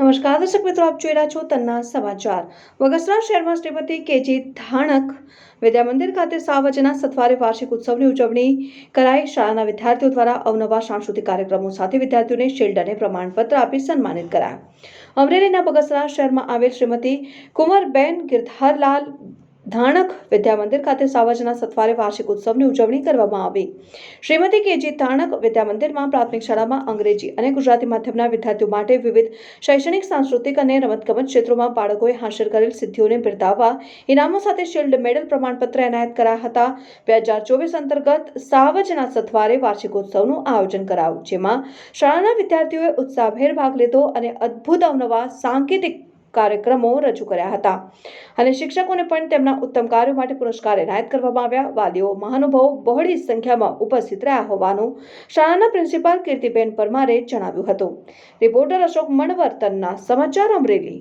નમસ્કાર, દર્શક મિત્રો, આપ જોઈ રહ્યા છો તન્ના સમાચાર. વગસરા શહેરમાં શ્રીમતી કેજી ધાણક વિદ્યા મંદિર ખાતે સાવજના સથવારે વાર્ષિક ઉત્સવની ઉજવણી કરાઈ. શાળાના વિદ્યાર્થીઓ દ્વારા અવનવા સાંસ્કૃતિક કાર્યક્રમો સાથે વિદ્યાર્થીઓને શિલ્ડ અને પ્રમાણપત્ર આપી સન્માનિત કરાયા. અમરેલીના બગસરા શહેરમાં આવેલ શ્રીમતી કુંવરબેન ગિરધારલાલ ધાણક વિદ્યા મંદિર ખાતે સાવજના સથવારે વાર્ષિક ઉત્સવની ઉજવણી કરવામાં આવી. શ્રીમતી કેજી ધાણક વિદ્યા મંદિરમાં પ્રાથમિક શાળામાં અંગ્રેજી અને ગુજરાતી માધ્યમના વિદ્યાર્થીઓ માટે વિવિધ શૈક્ષણિક, સાંસ્કૃતિક અને રમતગમત ક્ષેત્રોમાં બાળકોએ હાંસલ કરેલ સિદ્ધિઓને બિરદાવવા ઇનામો સાથે શિલ્ડ મેડલ પ્રમાણપત્ર એનાયત કરાયા હતા. બે હજાર ચોવીસ અંતર્ગત સાવજના સથવારે વાર્ષિકોત્સવનું આયોજન કરાયું, જેમાં શાળાના વિદ્યાર્થીઓએ ઉત્સાહભેર ભાગ લીધો અને અદ્ભુત અવનવા સાંકેતિક કાર્યક્રમો રજૂ કર્યા હતા. અને શિક્ષકોને પણ તેમના ઉત્તમ કાર્યો માટે પુરસ્કાર એનાયત કરવામાં આવ્યા. વાલીઓ મહાનુભાવો બહોળી સંખ્યામાં ઉપસ્થિત રહ્યા હોવાનું શાળાના પ્રિન્સિપાલ કીર્તિબેન પરમારે જણાવ્યું હતું. રિપોર્ટર અશોક મણવર્તનના સમાચાર અમરેલી.